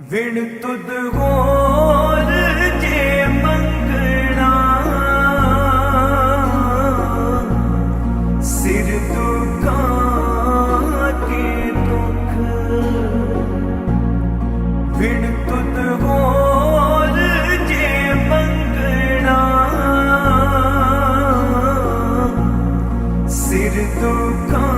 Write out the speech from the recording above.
ਵਿਣ ਤੁਧ ਹੋਰ ਜੇ ਮੰਗਣਾ। ਸਿਰ ਦੁਖਾਂ ਕੇ ਦੁੱਖ। ਵਿਣ ਤੁਧ ਹੋਰ ਜੇ ਮੰਗਣਾ। ਸਿਰ ਦੁਖਾਂ